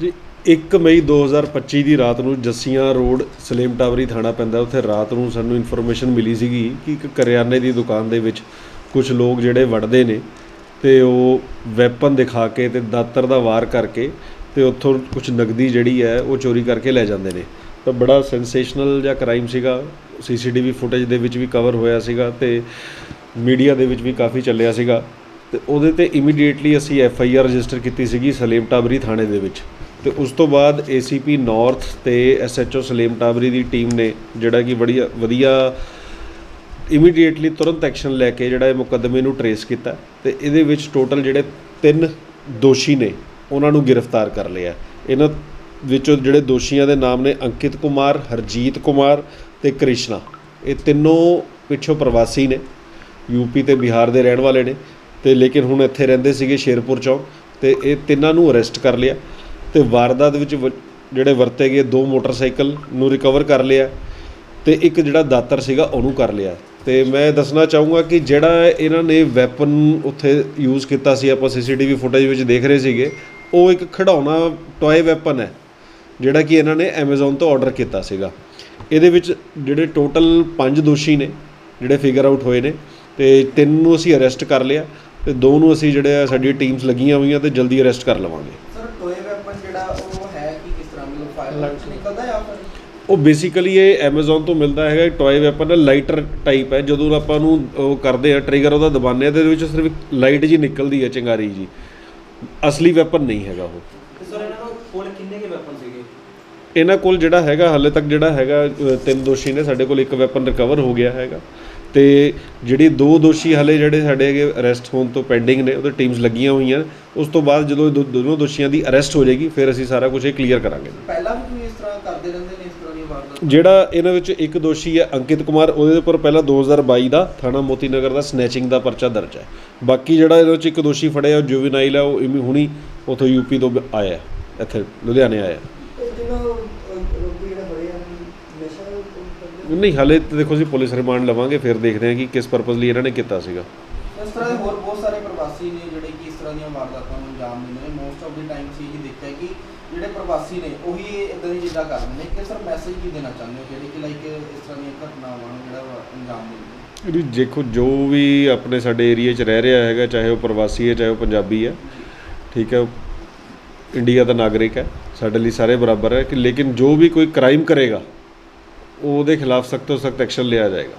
ਜੀ 1 ਮਈ 2025 ਦੀ ਰਾਤ ਨੂੰ ਜੱਸੀਆਂ ਰੋਡ, ਸਲੇਮ ਟਾਵਰੀ ਥਾਣਾ ਪੈਂਦਾ ਉੱਥੇ ਰਾਤ ਨੂੰ ਸਾਨੂੰ ਇਨਫੋਰਮੇਸ਼ਨ ਮਿਲੀ ਸੀਗੀ ਕਿ ਇੱਕ ਕਰਿਆਨੇ ਦੀ ਦੁਕਾਨ ਦੇ ਵਿੱਚ ਕੁਝ ਲੋਕ ਜਿਹੜੇ ਵੜਦੇ ਨੇ ਤੇ ਉਹ ਵੈਪਨ ਦਿਖਾ ਕੇ ਤੇ ਦਾਤਰ ਦਾ ਵਾਰ ਕਰਕੇ ਤੇ ਉੱਥੋਂ ਕੁਝ ਨਗਦੀ ਜਿਹੜੀ ਹੈ ਉਹ ਚੋਰੀ ਕਰਕੇ ਲੈ ਜਾਂਦੇ ਨੇ। ਤਾਂ ਬੜਾ ਸੈਂਸੇਸ਼ਨਲ ਜਿਹਾ ਕ੍ਰਾਈਮ ਸੀਗਾ। ਸੀਸੀਟੀਵੀ ਫੁਟੇਜ ਦੇ ਵਿੱਚ ਵੀ ਕਵਰ ਹੋਇਆ ਸੀਗਾ ਤੇ ਮੀਡੀਆ ਦੇ ਵਿੱਚ ਵੀ ਕਾਫੀ ਚੱਲਿਆ ਸੀਗਾ। ਤੇ ਉਹਦੇ ਤੇ ਇਮੀਡੀਏਟਲੀ ਅਸੀਂ ਐਫ ਆਈ ਆਰ ਰਜਿਸਟਰ ਕੀਤੀ ਸੀਗੀ ਸਲੇਮ ਟਾਬਰੀ ਥਾਣੇ ਦੇ ਵਿੱਚ। ਤੇ ਉਸ ਤੋਂ ਬਾਅਦ ਏਸੀਪੀ ਨਾਰਥ ਤੇ ਐਸਐਚਓ ਸਲੇਮ ਟਾਬਰੀ ਦੀ ਟੀਮ ਨੇ ਜਿਹੜਾ ਕਿ ਬੜੀ ਵਧੀਆ ਇਮੀਡੀਏਟਲੀ ਤੁਰੰਤ ਐਕਸ਼ਨ ਲੈ ਕੇ ਜਿਹੜਾ ਇਹ ਮੁਕੱਦਮੇ ਨੂੰ ਟਰੇਸ ਕੀਤਾ ਤੇ ਇਹਦੇ ਵਿੱਚ ਟੋਟਲ ਜਿਹੜੇ ਤਿੰਨ ਦੋਸ਼ੀ ਨੇ, ਉਹਨਾਂ ਨੂੰ ਗ੍ਰਿਫਤਾਰ ਕਰ ਲਿਆ। ਇਹਨਾਂ ਵਿੱਚੋਂ ਜਿਹੜੇ ਦੋਸ਼ੀਆਂ ਦੇ ਨਾਮ ਨੇ ਅੰਕਿਤ ਕੁਮਾਰ, ਹਰਜੀਤ ਕੁਮਾਰ ਤੇ ਕ੍ਰਿਸ਼ਨਾ। ਇਹ ਤਿੰਨੋਂ ਪਿੱਛੋਂ ਪ੍ਰਵਾਸੀ ਨੇ ਯੂਪੀ ਤੇ ਬਿਹਾਰ ਦੇ ਰਹਿਣ ਵਾਲੇ ਨੇ ਤੇ ਲੇਕਿਨ ਹੁਣ ਇੱਥੇ ਰਹਿੰਦੇ ਸੀਗੇ ਸ਼ੇਰਪੁਰ ਚੌਂਕ ਤੇ ਇਹ ਤਿੰਨਾਂ ਨੂੰ ਅਰੈਸਟ ਕਰ ਲਿਆ। ਤੇ ਵਾਰਦਾਤ ਵਿੱਚ ਵ- ਜਿਹੜੇ ਵਰਤੇ ਗਏ ਦੋ ਮੋਟਰਸਾਈਕਲ ਨੂੰ ਰਿਕਵਰ ਕਰ ਲਿਆ ਤੇ ਇੱਕ ਜਿਹੜਾ ਦਾਤਰ ਸੀਗਾ ਉਹਨੂੰ ਕਰ ਲਿਆ। ਤੇ ਮੈਂ ਦੱਸਣਾ ਚਾਹੂੰਗਾ ਕਿ ਜਿਹੜਾ ਇਹਨਾਂ ਨੇ ਵੈਪਨ ਉੱਥੇ ਯੂਜ਼ ਕੀਤਾ ਸੀ, ਆਪਾਂ ਸੀਸੀਟੀਵੀ ਫੁਟੇਜ ਵਿੱਚ ਦੇਖ ਰਹੇ ਸੀਗੇ, ਉਹ ਇੱਕ ਖਿਡੌਣਾ ਟੌਏ ਵੈਪਨ ਹੈ, ਜਿਹੜਾ ਕਿ ਇਹਨਾਂ ਨੇ Amazon ਤੋਂ ਆਰਡਰ ਕੀਤਾ ਸੀਗਾ। ਇਹਦੇ ਵਿੱਚ ਜਿਹੜੇ ਟੋਟਲ 5 ਦੋਸ਼ੀ ਨੇ, ਜਿਹੜੇ ਫਿਗਰ ਆਊਟ ਹੋਏ ਨੇ, ਤੇ ਤਿੰਨ ਨੂੰ ਅਸੀਂ ਅਰੈਸਟ ਕਰ ਲਿਆ ਤੇ ਦੋ ਨੂੰ ਅਸੀਂ ਜਿਹੜੇ ਆ ਸਾਡੀ ਟੀਮਸ ਲੱਗੀਆਂ ਹੋਈਆਂ ਤੇ ਜਲਦੀ ਅਰੈਸਟ ਕਰ ਲਵਾਂਗੇ ਸਰ ਟੋਏ ਵੈਪਨ ਜਿਹੜਾ ਉਹ ਹੈ ਕਿ ਕਿਸ ਤਰ੍ਹਾਂ ਮਤਲਬ ਫਾਇਰ ਚ ਨਿਕਲਦਾ ਜਾਂ ਫਿਰ? ਉਹ ਬੇਸਿਕਲੀ ਇਹ Amazon ਤੋਂ ਮਿਲਦਾ ਹੈਗਾ ਟੌਏ ਵੈਪਨ ਹੈ ਲਾਈਟਰ ਟਾਈਪ ਹੈ। ਜਦੋਂ ਆਪਾਂ ਨੂੰ ਉਹ ਕਰਦੇ ਆ ਟ੍ਰਿਗਰ ਉਹਦਾ ਦਬਾਉਂਦੇ ਆ ਤੇ ਇਹਦੇ ਵਿੱਚ ਸਿਰਫ ਲਾਈਟ ਜੀ ਨਿਕਲਦੀ ਹੈ ਚਿੰਗਾਰੀ ਜੀ ਅਸਲੀ ਵੈਪਨ ਨਹੀਂ ਹੈਗਾ ਉਹ। ਸਰ ਇਹਨਾਂ ਕੋਲ ਕੋਲ ਕਿੰਨੇ ਕੇ ਵੈਪਨ ਸੀਗੇ ਇਹਨਾਂ ਕੋਲ ਜਿਹੜਾ ਹੈਗਾ ਹਾਲੇ ਤੱਕ ਜਿਹੜਾ ਹੈਗਾ ਤਿੰਨ ਦੋਸ਼ੀ ਨੇ ਸਾਡੇ ਕੋਲ ਇੱਕ ਵੈਪਨ ਰਿਕਵਰ ਹੋ ਗਿਆ ਹੈਗਾ। ਤੇ ਜਿਹੜੀ ਦੋ ਦੋਸ਼ੀ ਹਾਲੇ ਜਿਹੜੇ ਸਾਡੇ ਹੈਗੇ ਅਰੈਸਟ ਹੋਣ ਤੋਂ ਪੈਂਡਿੰਗ ਨੇ ਉਹਦੇ ਟੀਮਸ ਲੱਗੀਆਂ ਹੋਈਆਂ। ਉਸ ਤੋਂ ਬਾਅਦ ਜਦੋਂ ਇਹ ਦੋਨੋਂ ਦੋਸ਼ੀਆਂ ਦੀ ਅਰੈਸਟ ਹੋ ਜਾਏਗੀ ਫਿਰ ਅਸੀਂ ਸਾਰਾ ਕੁਝ ਇਹ ਕਲੀਅਰ ਕਰਾਂਗੇ। ਪਹਿਲਾਂ ਵੀ ਕੋਈ ਇਸ ਤਰ੍ਹਾਂ ਕਰਦੇ ਰਹਿੰਦੇ ਨੇ ਇਸ ਤਰ੍ਹਾਂ ਦੀਆਂ ਵਾਰਦਾਤਾਂ? ਜਿਹੜਾ ਇਹਨਾਂ ਵਿੱਚ ਇੱਕ ਦੋਸ਼ੀ ਹੈ ਅੰਕਿਤ ਕੁਮਾਰ ਉਹਦੇ ਉੱਪਰ ਪਹਿਲਾਂ 2022 ਦਾ ਥਾਣਾ ਮੋਤੀ ਨਗਰ ਦਾ ਸਨੈਚਿੰਗ ਦਾ ਪਰਚਾ ਦਰਜ ਹੈ। ਬਾਕੀ ਜਿਹੜਾ ਇਹਦੇ ਵਿੱਚ ਇੱਕ ਦੋਸ਼ੀ ਫੜਿਆ ਉਹ ਜੁਵੈਨਾਈਲ ਹੈ ਉਹ ਇਮੀ ਹੁਣੀ ਉਥੋਂ ਯੂਪੀ ਤੋਂ ਆਇਆ ਹੈ, ਇੱਥੇ ਲੁਧਿਆਣੇ ਆਇਆ ਹੈ। ਨਹੀਂ ਹਾਲੇ ਤਾਂ ਦੇਖੋ ਜੀ ਪੁਲਿਸ ਰਿਮਾਂਡ ਲਵਾਂਗੇ ਫਿਰ ਦੇਖਦੇ ਹਾਂ ਕਿ ਕਿਸ ਪਰਪਸ ਲਈ ਇਹਨਾਂ ਨੇ ਕੀਤਾ ਸੀਗਾ। ਇਸ ਤਰ੍ਹਾਂ ਦੇ ਹੋਰ ਬਹੁਤ ਸਾਰੇ ਪ੍ਰਵਾਸੀ ਨੇ ਜਿਹੜੇ ਕਿ ਇਸ ਤਰ੍ਹਾਂ ਦੀਆਂ ਵਾਰਦਾਤਾਂ ਨੂੰ ਅੰਜਾਮ ਦਿੰਦੇ ਨੇ। ਮੋਸਟ ਆਫ ਦੀ ਟਾਈਮ ਸੀ ਇਹ ਦੇਖਿਆ ਕਿ ਜਿਹੜੇ ਪ੍ਰਵਾਸੀ ਨੇ ਉਹੀ ਇਦਾਂ ਦੀ ਚੀਜ਼ਾਂ ਕਰਦੇ ਨੇ ਕਿ ਸਰ ਮੈਸੇਜ ਕੀ ਦੇਣਾ ਚਾਹੁੰਦੇ ਹੋ ਜਿਹੜੇ ਕਿ ਲਾਈਕ ਇਸ ਤਰ੍ਹਾਂ ਦੀਆਂ ਘਟਨਾਵਾਂ ਨੂੰ ਜਿਹੜਾ ਅੰਜਾਮ ਦਿੰਦੇ ਨੇ। ਦੇਖੋ ਜੋ ਵੀ ਆਪਣੇ ਸਾਡੇ ਏਰੀਆ 'ਚ ਰਹਿ ਰਿਹਾ ਹੈਗਾ ਚਾਹੇ ਉਹ ਪ੍ਰਵਾਸੀ ਹੈ ਚਾਹੇ ਉਹ ਪੰਜਾਬੀ ਹੈ ਠੀਕ ਹੈ ਇੰਡੀਆ ਦਾ ਨਾਗਰਿਕ ਹੈ ਸਾਡੇ ਲਈ ਸਾਰੇ ਬਰਾਬਰ ਹੈ ਕਿ ਲੇਕਿਨ ਜੋ ਵੀ ਕੋਈ ਕ੍ਰਾਈਮ ਕਰੇਗਾ ਉਹਦੇ ਖਿਲਾਫ ਸਖਤ ਤੋਂ ਸਖਤ ਐਕਸ਼ਨ ਲਿਆ ਜਾਏਗਾ।